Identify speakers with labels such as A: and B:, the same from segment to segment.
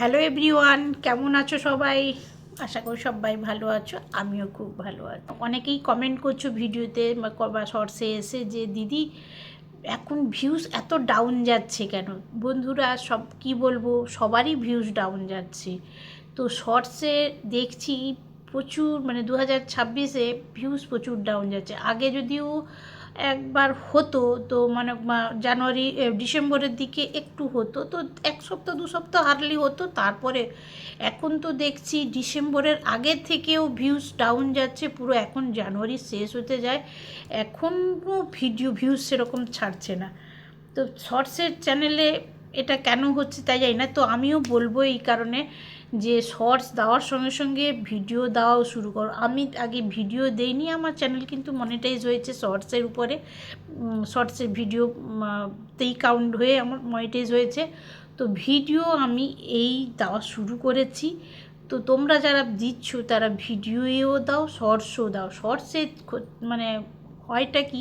A: Hello everyone কেমন আছো সবাই? আশা করি সবাই ভালো আছো। আমিও খুব ভালো আছি। অনেকেই কমেন্ট করছ ভিডিওতে বা শর্টসে এসে যে, দিদি, এখন ভিউজ এত ডাউন যাচ্ছে কেন? বন্ধুরা, সব কি বলব? সবারই ভিউজ ডাউন যাচ্ছে। তো শর্টসে দেখছি প্রচুর মানে দু হাজার ছাব্বিশে ভিউজ প্রচুর ডাউন যাচ্ছে। আগে যদিও একবার হতো, তো মানে জানুয়ারি ডিসেম্বরের দিকে একটু হতো, তো এক সপ্তাহ, দু সপ্তাহ হারলি হতো, তারপরে এখন তো দেখছি ডিসেম্বরের আগে থেকেও ভিউজ ডাউন যাচ্ছে, পুরো এখন জানুয়ারি শেষ হতে যায়, এখনও ভিডিও ভিউজ সেরকম ছাড়ছে না। তো শর্টসের চ্যানেলে এটা কেন হচ্ছে তাই জানি না, তো আমিও বলব এই কারণে যে শর্টস দেওয়ার সঙ্গে সঙ্গে ভিডিও দেওয়াও শুরু করো। আমি আগে ভিডিও দেইনি, আমার চ্যানেল কিন্তু মনিটাইজ হয়েছে শর্টসের উপরে। শর্টসের ভিডিওতেই কাউন্ট হয়ে আমার মনিটাইজ হয়েছে। তো ভিডিও আমি এই দেওয়া শুরু করেছি। তো তোমরা যারা দিচ্ছ তারা ভিডিওও দাও, শর্টসও দাও। শর্টসে মানে হয়টা কি?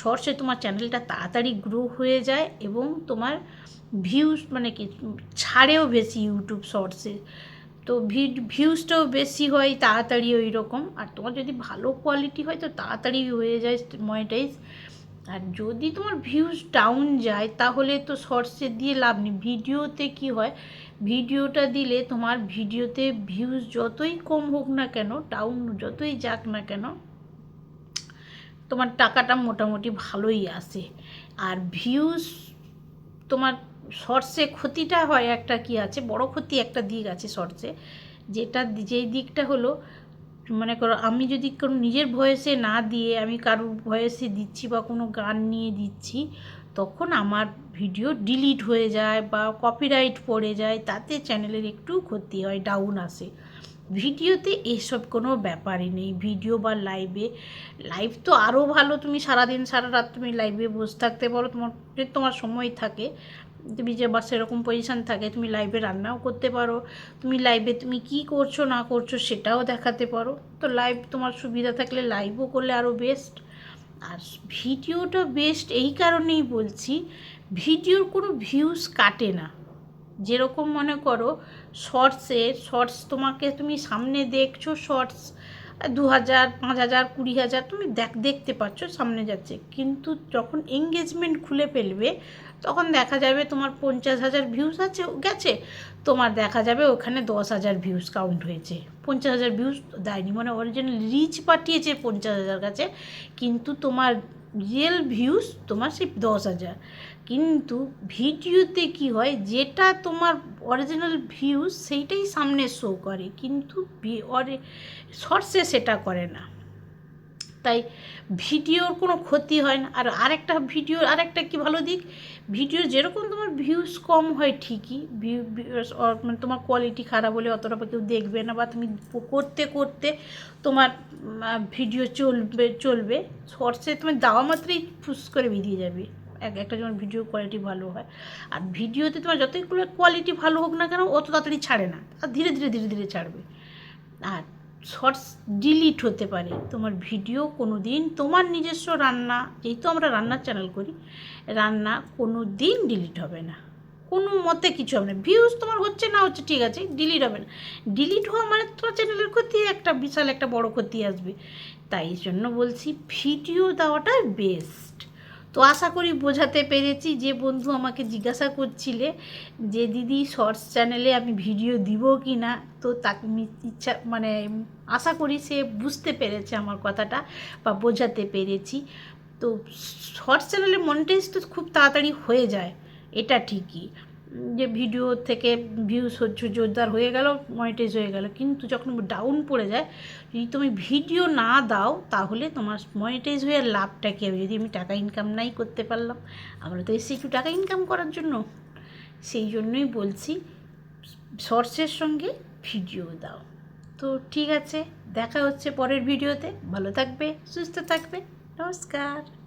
A: শর্টসে তোমার চ্যানেলটা তাড়াতাড়ি গ্রো হয়ে যায় এবং তোমার ভিউজ মানে কি, ছাড়েও বেশি ইউটিউব শর্টসে তো ভিউজটাও বেশি হয় তাড়াতাড়ি ওই রকম আর তোমার যদি ভালো কোয়ালিটি হয় তো তাড়াতাড়ি হয়ে যায় মনিটাইজ আর যদি তোমার ভিউজ ডাউন যায় তাহলে তো শর্টসে দিয়ে লাভ নেই। ভিডিওতে কি হয়? ভিডিওটা দিলে তোমার ভিডিওতে ভিউজ যতই কম হোক না কেন ডাউন যতই যাক না কেন তোমার টাকাটা মোটামুটি ভালোই আসে আর ভিউস তোমার শর্টসে ক্ষতিটা হয় একটা কি আছে, বড় ক্ষতি একটা দিক আছে শর্টসে যেটা যেই দিকটা হলো মনে করো, আমি যদি কোনো নিজের ভয়েসে না দিয়ে আমি কারোর ভয়েসে দিচ্ছি বা কোনো গান নিয়ে দিচ্ছি, তখন আমার ভিডিও ডিলিট হয়ে যায় বা কপিরাইট পড়ে যায়, তাতে চ্যানেলের একটু ক্ষতি হয় ডাউন আসে। ভিডিওতে এসব কোনো ব্যাপারই নেই, ভিডিও বা লাইভে লাইভ তো আরও ভালো, তুমি সারাদিন, সারা রাত তুমি লাইভে বসে থাকতে পারো, তোমার তোমার সময় থাকে। তুমি যে বা সেরকম পজিশান থাকে, তুমি লাইভে রান্নাও করতে পারো। তুমি লাইভে তুমি কি করছ, না করছ সেটাও দেখাতে পারো। তো লাইভ তোমার সুবিধা থাকলে লাইভও করলে আরও বেস্ট আর ভিডিওটা বেস্ট এই কারণেই বলছি, ভিডিওর কোনো ভিউজ কাটে না। যেরকম মনে করো শর্টসে শর্টস তোমাকে তুমি সামনে দেখছ শর্টস দু হাজার, পাঁচ হাজার, কুড়ি হাজার তুমি দেখ, দেখতে পাচ্ছ সামনে যাচ্ছে। কিন্তু যখন এঙ্গেজমেন্ট খুলে ফেলবে, তখন দেখা যাবে তোমার পঞ্চাশ হাজার ভিউজ আছে, গেছে। তোমার দেখা যাবে ওখানে দশ হাজার ভিউজ কাউন্ট হয়েছে। পঞ্চাশ হাজার ভিউজ দেয়নি মানে অরিজিনাল রিচ পাঠিয়েছে পঞ্চাশ হাজার কাছে। কিন্তু তোমার রিয়েল ভিউজ তোমার সেই দশ হাজার। কিন্তু ভিডিওতে কি হয়, যেটা তোমার অরিজিনাল ভিউজ সেইটাই সামনে শো করে, কিন্তু শর্টসে সেটা করে না। তাই ভিডিওর কোনো ক্ষতি হয় না। আর আরেকটা ভিডিও, আরেকটা কি ভালো দিক? ভিডিও যেরকম তোমার ভিউজ কম হয় ঠিকই মানে তোমার কোয়ালিটি খারাপ হলে অতটা কেউ দেখবে না বা তুমি করতে করতে তোমার ভিডিও চলবে চলবে। শর্টসে তুমি দেওয়া মাত্রই ফুস করে বেরিয়ে যাবে। এক, একটা যেমন ভিডিও কোয়ালিটি ভালো হয়। আর ভিডিওতে তোমার যতই কোয়ালিটি ভালো হোক না কেন, অত তাড়াতাড়ি ছাড়ে না। আর ধীরে ধীরে ধীরে ধীরে ছাড়বে। আর শর্টস ডিলিট হতে পারে। তোমার ভিডিও কোনো দিন তোমার নিজস্ব রান্না, যেহেতু আমরা রান্নার চ্যানেল করি, রান্না কোনো দিন ডিলিট হবে না। কোনো মতে কিছু হবে না। ভিউজ তোমার হচ্ছে না, হচ্ছে ঠিক আছে ডিলিট হবে না। ডিলিট হওয়া মানে তোমার চ্যানেলের ক্ষতি, একটা বিশাল একটা বড় ক্ষতি আসবে। তাই জন্য বলছি ভিডিও দেওয়াটা বেস্ট তো আশা করি বোঝাতে পেরেছি যে বন্ধু আমাকে জিজ্ঞাসা করছিলে যে দিদি শর্টস চ্যানেলে আমি ভিডিও দিব কি না তো তাকে ইচ্ছা মানে আশা করি সে বুঝতে পেরেছে আমার কথাটা বা বোঝাতে পেরেছি। তো শর্টস চ্যানেলে মনিটাইজ তো খুব তাড়াতাড়ি হয়ে যায়, এটা ঠিকই। যে ভিডিও থেকে ভিউজ হচ্ছে, জোরদার হয়ে গেল মনিটাইজ হয়ে গেল। কিন্তু যখন ডাউন পড়ে যায়, যদি তুমি ভিডিও না দাও, তাহলে তোমার মনিটাইজ হয়ে লাভটা কী হবে? যদি আমি টাকা ইনকাম নাই করতে পারলাম, আমরা তো এসে একটু টাকা ইনকাম করার জন্য। সেই জন্যই বলছি শর্টসের সঙ্গে ভিডিও দাও। তো ঠিক আছে, দেখা হচ্ছে পরের ভিডিওতে ভালো থাকবে, সুস্থ থাকবে। নমস্কার।